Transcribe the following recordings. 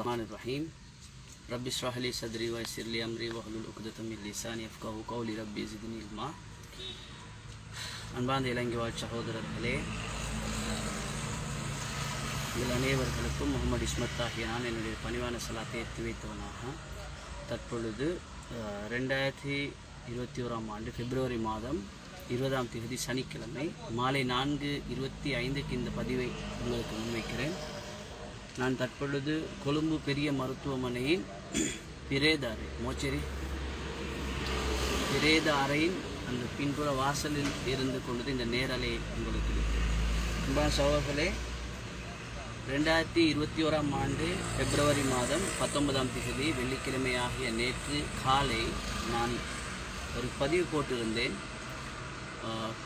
ரஹ்மான் ரஹீம் ரப்பி ஷ்ரஹலி சத்ரி வாய் சிர்லி அம்ரி வஹலுல் உக்தமில் லிசானி அஃப்காஹு கௌலி ரப்பி ஜிதினி இல்மா அன்பார்ந்த இலங்கை வாழ் சகோதரர்களே இதில் அனைவர்களுக்கும் முகமது இஸ்மத் ஆகிய நான் என்னுடைய பணிவான சலாத்தை ஏற்றி வைத்தவனாக தற்பொழுது ரெண்டாயிரத்தி இருபத்தி ஓராம் ஆண்டு பிப்ரவரி மாதம் இருபதாம் தேதி சனிக்கிழமை மாலை நான்கு இருபத்தி ஐந்துக்கு இந்த பதிவை உங்களுக்கு முன்வைக்கிறேன். நான் தற்பொழுது கொழும்பு பெரிய மருத்துவமனையின் பிரேத அறை மோச்சரி பிரேத அறையின் அந்த பின்புற வாசலில் இருந்து கொண்டது இந்த நேரலை உங்களுக்கு அன்பா சகோதரர்களே ரெண்டாயிரத்தி இருபத்தி ஓராம் ஆண்டு பிப்ரவரி மாதம் பத்தொன்பதாம் தேதி வெள்ளிக்கிழமை ஆகிய நேற்று காலை நான் ஒரு பதிவு போட்டிருந்தேன்.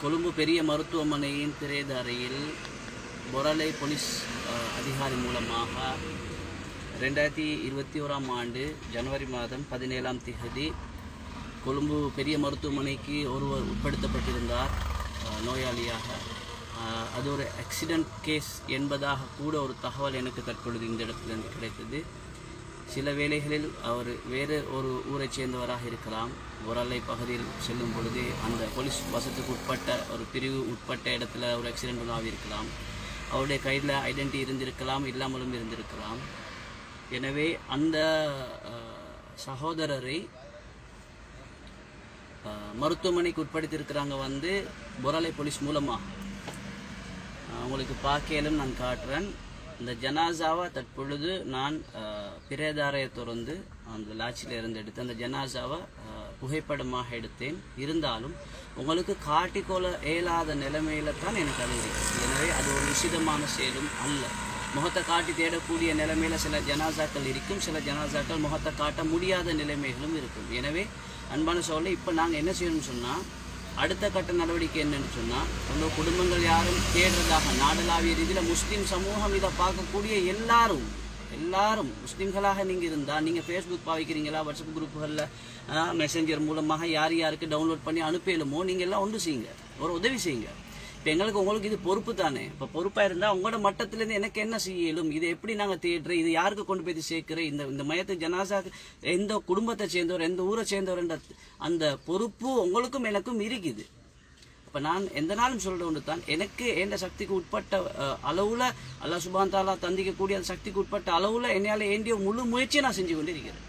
கொழும்பு பெரிய மருத்துவமனையின் பிரேத அறையில் பொரலை போலீஸ் அதிகாரி மூலமாக ரெண்டாயிரத்தி இருபத்தி ஓராம் ஆண்டு ஜனவரி மாதம் பதினேழாம் தேதி கொழும்பு பெரிய மருத்துவமனைக்கு ஒருவர் உட்படுத்தப்பட்டிருந்தார் நோயாளியாக. அது ஒரு ஆக்சிடெண்ட் கேஸ் என்பதாக கூட ஒரு தகவல் எனக்கு தற்பொழுது இந்த இடத்திலிருந்து கிடைத்தது. சில வேளைகளில் அவர் வேறு ஒரு ஊரைச் சேர்ந்தவராக இருக்கலாம். ஒரலை பகுதியில் செல்லும் பொழுது அந்த போலீஸ் வசத்துக்கு உட்பட்ட ஒரு பிரிவு உட்பட்ட இடத்துல ஒரு ஆக்சிடென்ட் ஆகியிருக்கலாம் இருக்கலாம். அவருடைய கையில் ஐடென்டி இருந்திருக்கலாம் இல்லாமலும் இருந்திருக்கலாம். எனவே அந்த சகோதரரை மருத்துவமனைக்கு உட்படுத்தியிருக்கிறாங்க வந்து பொராலை போலீஸ் மூலமாக உங்களுக்கு பார்க்கலும் நான் காட்டுறேன். இந்த ஜனாசாவை தற்பொழுது நான் பிரேதாரையை திறந்து அந்த லாட்சியில் இருந்து எடுத்து அந்த ஜனாசாவை புகைப்படமாக எடுத்தேன். இருந்தாலும் உங்களுக்கு காட்டிக்கொள்ள இயலாத நிலைமையில தான் எனக்கு அது இருக்கு. எனவே அது ஒரு நிஷிதமான செயலும் அல்ல. முகத்தை காட்டி தேடக்கூடிய நிலைமையில சில ஜனாசாக்கள் இருக்கும். சில ஜனாசாக்கள் முகத்தை காட்ட முடியாத நிலைமைகளும் இருக்கும். எனவே அன்பான சோழ இப்போ நாங்கள் என்ன செய்யணும்னு சொன்னால் அடுத்த கட்ட நடவடிக்கை என்னன்னு சொன்னால் நம்ம குடும்பங்கள் யாரும் தேடுறதாக நாடளாவிய ரீதியில் முஸ்லீம் சமூகம் இதை பார்க்கக்கூடிய எல்லாரும் எல்லாரும் முஸ்லீம்களாக நீங்கள் இருந்தால் நீங்கள் ஃபேஸ்புக் பாவிக்கிறீங்களா வாட்ஸ்அப் குரூப்புகளில் மெசஞ்சர் மூலமாக யார் யாருக்கு டவுன்லோட் பண்ணி அனுப்பியலுமோ நீங்கள் எல்லாம் ஒன்று செய்யுங்க. ஒரு உதவி செய்யுங்க. இப்போ எங்களுக்கு உங்களுக்கு இது பொறுப்பு தானே? இப்போ பொறுப்பாக இருந்தால் உங்களோட மட்டத்திலேருந்து எனக்கு என்ன செய்ய இயலும் இது எப்படி நாங்கள் தேடுறோம் இது யாருக்கு கொண்டு போய் சேர்க்குற இந்த இந்த மையத்து ஜனாசா எந்த குடும்பத்தை சேர்ந்தவர் எந்த ஊரை சேர்ந்தவர்ன்ற அந்த பொறுப்பு உங்களுக்கும் எனக்கும் இருக்குது. இப்போ நான் எந்த நாளும் சொல்கிற ஒன்று தான். எனக்கு எந்த சக்திக்கு உட்பட்ட அளவில் அல்லா சுபாந்தாலா சுபான் தாலா தந்திக்கக்கூடிய அந்த சக்திக்கு உட்பட்ட அளவில் என்னால் ஏண்டிய முழு முயற்சியை நான் செஞ்சு கொண்டு இருக்கிறேன்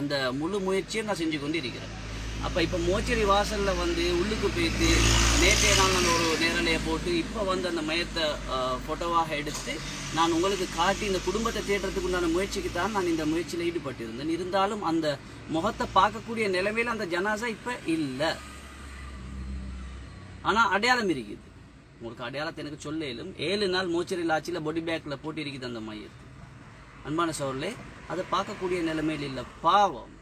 அந்த முழு முயற்சியை நான் செஞ்சு கொண்டு இருக்கிறேன் அப்போ இப்போ மோச்சரி வாசலில் வந்து உள்ளுக்கு போயிட்டு நேற்றைய நாள் அந்த ஒரு நேரலையை போட்டு இப்போ வந்து அந்த மையத்தை ஃபோட்டோவாக எடுத்து நான் உங்களுக்கு காட்டி இந்த குடும்பத்தை தேடுறதுக்கு உண்டான முயற்சிக்கு தான் நான் இந்த முயற்சியில் ஈடுபட்டிருந்தேன். இருந்தாலும் அந்த முகத்தை பார்க்கக்கூடிய நிலைமையில் அந்த ஜனாசா இப்போ இல்லை. ஆனால் அடையாளம் இருக்குது. உங்களுக்கு அடையாளத்தை எனக்கு சொல்ல இயலும் ஏழு நாள் மோச்சரி லாட்சியில் பொடி பேக்கில் போட்டு இருக்குது அந்த மையத்து. அன்பான சோழர்களே அதை பார்க்கக்கூடிய நிலைமையில் இல்லை. பாவம்.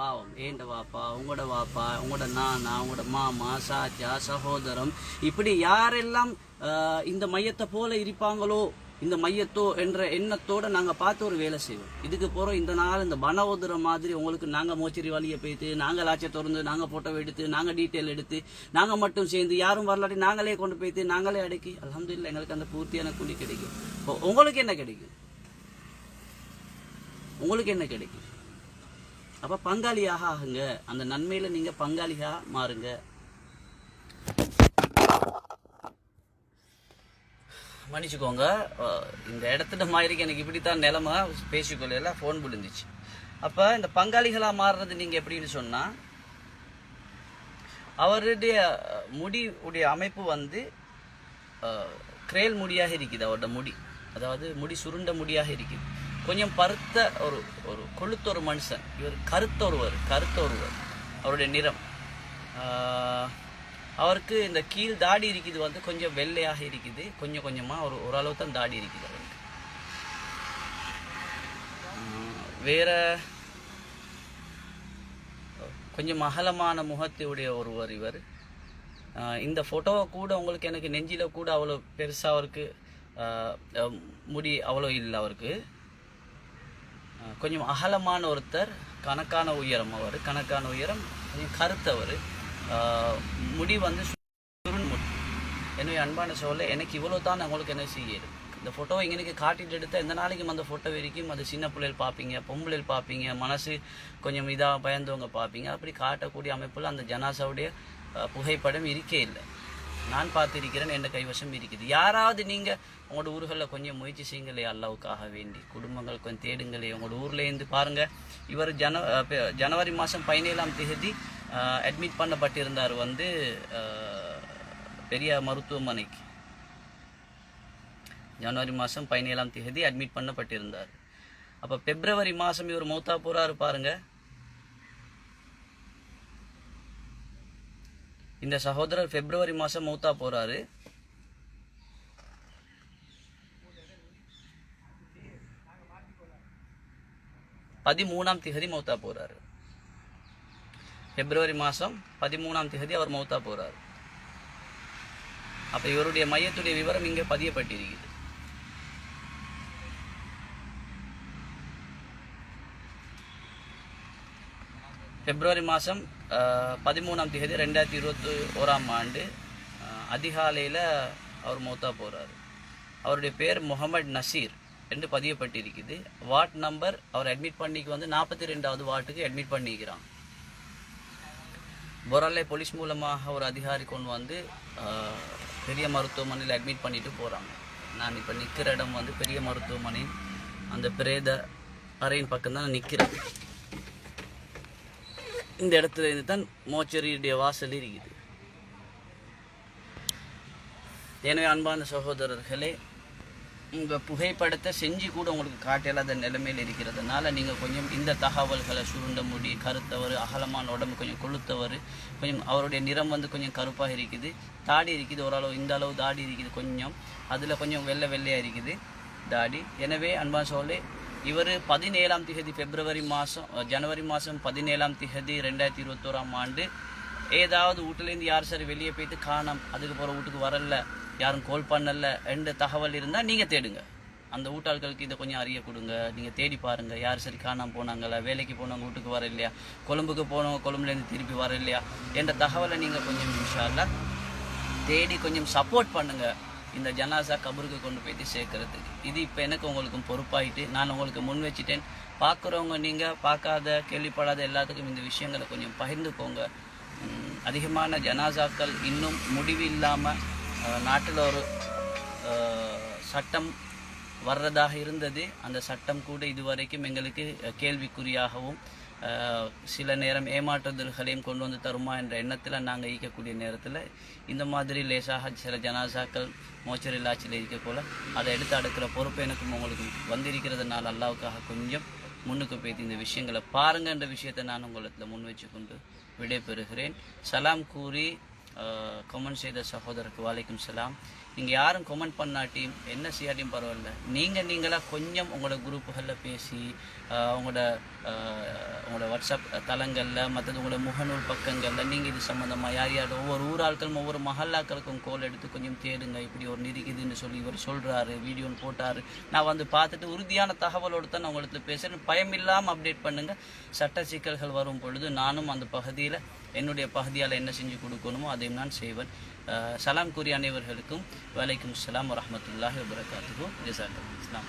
பாவம் ஏண்ட வாப்பா? உங்களோட வாப்பா உங்களோட நானா உங்களோட மாமா சாச்சா சகோதரம் இப்படி யாரெல்லாம் இந்த மையத்தை போல இருப்பாங்களோ இந்த மையத்தோ என்ற எண்ணத்தோட நாங்கள் பார்த்து ஒரு வேலை செய்வோம். இதுக்கு போகிறோம் இந்த நாள் இந்த பண மாதிரி உங்களுக்கு நாங்கள் மோச்சரி வழியை போய்த்து நாங்கள் லாட்சியை திறந்து நாங்கள் ஃபோட்டோ எடுத்து நாங்கள் டீட்டெயில் எடுத்து நாங்கள் மட்டும் சேர்ந்து யாரும் வரலாட்டி நாங்களே கொண்டு போய்த்து நாங்களே அடக்கி அல்ஹம்துலில்லாஹ் எங்களுக்கு அந்த பூர்த்தியான கூலி கிடைக்கும். உங்களுக்கு என்ன கிடைக்கும்? உங்களுக்கு என்ன கிடைக்கும்? அப்போ பங்காளியாக ஆகுங்க. அந்த நன்மையில் நீங்கள் பங்காளியாக மாறுங்க. மன்னிச்சுக்கோங்க. இந்த இடத்துல மாதிரி எனக்கு இப்படித்தான் நிலமை. பேசிக்கொள்ள ஃபோன் விழுந்துச்சு. அப்போ இந்த பங்காளிகளாக மாறுறது நீங்கள் எப்படின்னு சொன்னால் அவருடைய முடி உடைய அமைப்பு வந்து கிரேல் முடியாக இருக்குது அவரோட முடி. அதாவது முடி சுருண்ட முடியாக இருக்குது. கொஞ்சம் பருத்த ஒரு ஒரு கொளுத்த ஒரு மனுஷன். இவர் கருத்த ஒருவர் கருத்த ஒருவர். அவருடைய நிறம். அவருக்கு இந்த கீழ் தாடி இருக்குது வந்து கொஞ்சம் வெள்ளையாக இருக்குது. கொஞ்சம் கொஞ்சமாக ஒரு ஓரளவு தான் தாடி இருக்குது அவருக்கு. வேற கொஞ்சம் அகலமான முகத்தையுடைய ஒருவர் இவர். இந்த ஃபோட்டோவை கூட உங்களுக்கு எனக்கு நெஞ்சில் கூட அவ்வளோ பெருசாக அவருக்கு முடி அவ்வளோ இல்லை அவருக்கு. கொஞ்சம் அகலமான ஒருத்தர் கணக்கான உயரம் அவர் கணக்கான உயரம் கொஞ்சம் கருத்தவர். முடி வந்து சுருண் முடி. என்னுடைய அன்பான சோழ எனக்கு இவ்வளோ தான் உங்களுக்கு என்ன செய்யுது இந்த ஃபோட்டோ எங்களுக்கு காட்டிட்டு எடுத்தால் எந்த நாளைக்கும் அந்த ஃபோட்டோ வரைக்கும் அது சின்ன பிள்ளைகள் பார்ப்பீங்க பொம்பளைகள் பார்ப்பீங்க மனசு கொஞ்சம் இதாக பயந்தவங்க பார்ப்பீங்க. அப்படி காட்டக்கூடிய அமைப்பில் அந்த ஜனாசாவுடைய புகைப்படம் இருக்கே இல்லை. நான் பார்த்திருக்கிறேன் என் கைவசம் இருக்குது. யாராவது நீங்கள் உங்களோட ஊர்களில் கொஞ்சம் முயற்சி செய்யுங்களே அல்லாவுக்காக வேண்டி. குடும்பங்கள் கொஞ்சம் தேடுங்களே உங்களோட ஊர்லேருந்து பாருங்கள் இவர் ஜன ஜனவரி மாதம் பதினேழாம் தேதி அட்மிட் பண்ணப்பட்டிருந்தார் வந்து பெரிய மருத்துவமனைக்கு. ஜனவரி மாதம் பதினேழாம் தேதி அட்மிட் பண்ணப்பட்டிருந்தார். அப்போ பிப்ரவரி மாதம் இவர் மூத்தா போகிறாரு பாருங்கள் இந்த சகோதரர் பிப்ரவரி மாதம் மூத்தா போகிறாரு பதிமூணாம் திகதி மௌத்தா போகிறாரு பிப்ரவரி மாதம் பதிமூணாம் திகதி அவர் மௌத்தா போகிறார் அப்போ இவருடைய மையத்துடைய விவரம் இங்கே பதியப்பட்டிருக்குது. பிப்ரவரி மாதம் பதிமூணாம் தேதி ரெண்டாயிரத்தி இருபத்தி ஓராம் ஆண்டு அதிகாலையில் அவர் மௌத்தா போகிறார் அவருடைய பேர் முகமது நசீர் என்று பதியப்பட்டிருக்குது. வார்ட் நம்பர் அவர் அட்மிட் பண்ணிக்கு வந்து நாற்பத்தி ரெண்டாவது வார்டுக்கு அட்மிட் பண்ணிக்கிறான் பொரலை போலீஸ் மூலமாக ஒரு அதிகாரி கொண்டு வந்து பெரிய மருத்துவமனையில் அட்மிட் பண்ணிட்டு போகிறாங்க நான் இப்போ நிற்கிற இடம் வந்து பெரிய மருத்துவமனை அந்த பிரேத அறையின் பக்கம் தான் நான் நிற்கிறேன் இந்த இடத்துல இருந்து தான் மோச்சரியுடைய வாசல் இருக்குது. எனவே அன்பான சகோதரர்களே உங்கள் புகைப்படத்தை செஞ்சு கூட உங்களுக்கு காட்டலாத நிலைமையில் இருக்கிறதுனால நீங்கள் கொஞ்சம் இந்த தகவல்களை சுருண்ட முடி கருத்தவர் அகலமான உடம்பு கொஞ்சம் கொளுத்தவர் கொஞ்சம் அவருடைய நிறம் வந்து கொஞ்சம் கருப்பாக இருக்குது தாடி இருக்குது ஓரளவு இந்த அளவு தாடி இருக்குது கொஞ்சம் அதில் கொஞ்சம் வெள்ளை வெள்ளையாக இருக்குது தாடி. எனவே அன்பான சோழே இவர் பதினேழாம் திகதி பிப்ரவரி மாதம் ஜனவரி மாதம் பதினேழாம் திகதி ரெண்டாயிரத்தி இருபத்தோராம் ஆண்டு. ஏதாவது வீட்டிலேருந்து யார் சரி வெளியே போயிட்டு காணோம் அதுக்கு போகிற வீட்டுக்கு வரல யாரும் கால் பண்ணல என்ற தகவல் இருந்தால் நீங்கள் தேடுங்க. அந்த ஊட்டாள்களுக்கு இதை கொஞ்சம் அறிய கொடுங்க நீங்கள் தேடி பாருங்கள் யார் சரி காணாமல் போனாங்களா வேலைக்கு போனவங்க வீட்டுக்கு வர இல்லையா கொழும்புக்கு போனவங்க கொழும்புலேருந்து திருப்பி வர இல்லையா என்ற தகவலை நீங்கள் கொஞ்சம் இன்ஷால்லா தேடி கொஞ்சம் சப்போர்ட் பண்ணுங்கள் இந்த ஜனாசா கபருக்கு கொண்டு போயிட்டு சேர்க்கறதுக்கு. இது இப்போ எனக்கு உங்களுக்கும் பொறுப்பாயிட்டு நான் உங்களுக்கு முன் வச்சுட்டேன். பார்க்குறவங்க நீங்கள் பார்க்காத கேள்விப்படாத எல்லாத்துக்கும் இந்த விஷயங்களை கொஞ்சம் பகிர்ந்துக்கோங்க அதிகமான ஜனாசாக்கள் இன்னும் முடிவு இல்லாமல் நாட்டில் ஒரு சட்டம் வர்றதாக இருந்தது. அந்த சட்டம் கூட இதுவரைக்கும் எங்களுக்கு கேள்விக்குறியாகவும் சில நேரம் ஏமாற்றுதல்களையும் கொண்டு வந்து தருமா என்ற எண்ணத்தில் நாங்கள் ஈக்கக்கூடிய நேரத்தில் இந்த மாதிரி லேசாக சில ஜனாசாக்கள் மோச்சர் இல்லாச்சில் இருக்கக்குள்ள அதை எடுத்து அடுக்கிற பொறுப்பு எனக்கும் உங்களுக்கு வந்திருக்கிறதுனால அல்லாவுக்காக கொஞ்சம் முன்னுக்கு போய்த்து இந்த விஷயங்களை பாருங்கன்ற விஷயத்தை நான் உங்களுக்கு முன் வச்சு கொண்டு விடைபெறுகிறேன். சலாம் கூறி கமெண்ட் செய்த சகோதரருக்கு வாலைக்கும் சலாம். நீங்கள் யாரும் கமெண்ட் பண்ணாட்டியும் என்ன செய்யாட்டியும் பரவாயில்ல. நீங்கள் நீங்களாக கொஞ்சம் உங்களோட குரூப்புகளில் பேசி உங்களோட உங்களோட வாட்ஸ்அப் தளங்களில் மற்றது உங்களோட முகநூல் பக்கங்களில் நீங்கள் இது சம்மந்தமாக யார் யார் ஒவ்வொரு ஊராட்களும் ஒவ்வொரு மஹல்லாக்களுக்கும் கோல் எடுத்து கொஞ்சம் தேடுங்க. இப்படி ஒரு நிதிக்குதுன்னு சொல்லி இவர் சொல்கிறாரு வீடியோன்னு போட்டார். நான் வந்து பார்த்துட்டு உறுதியான தகவலோடு தான் நான் உங்களுக்கு பேசுகிறேன் பயம் இல்லாமல் அப்டேட் பண்ணுங்கள் சட்ட சிக்கல்கள் வரும் பொழுது நானும் அந்த பகுதியில் என்னுடைய பகுதியால் என்ன செஞ்சு கொடுக்கணுமோ அதையும் நான் செய்வேன். சலாம் கூறிய அனைவர்களுக்கும் வலைக்கும் சலாம் வரமத்துல்லாஹி வபரகாத்துக்கும் ஜசாக்கம் இஸ்லாம்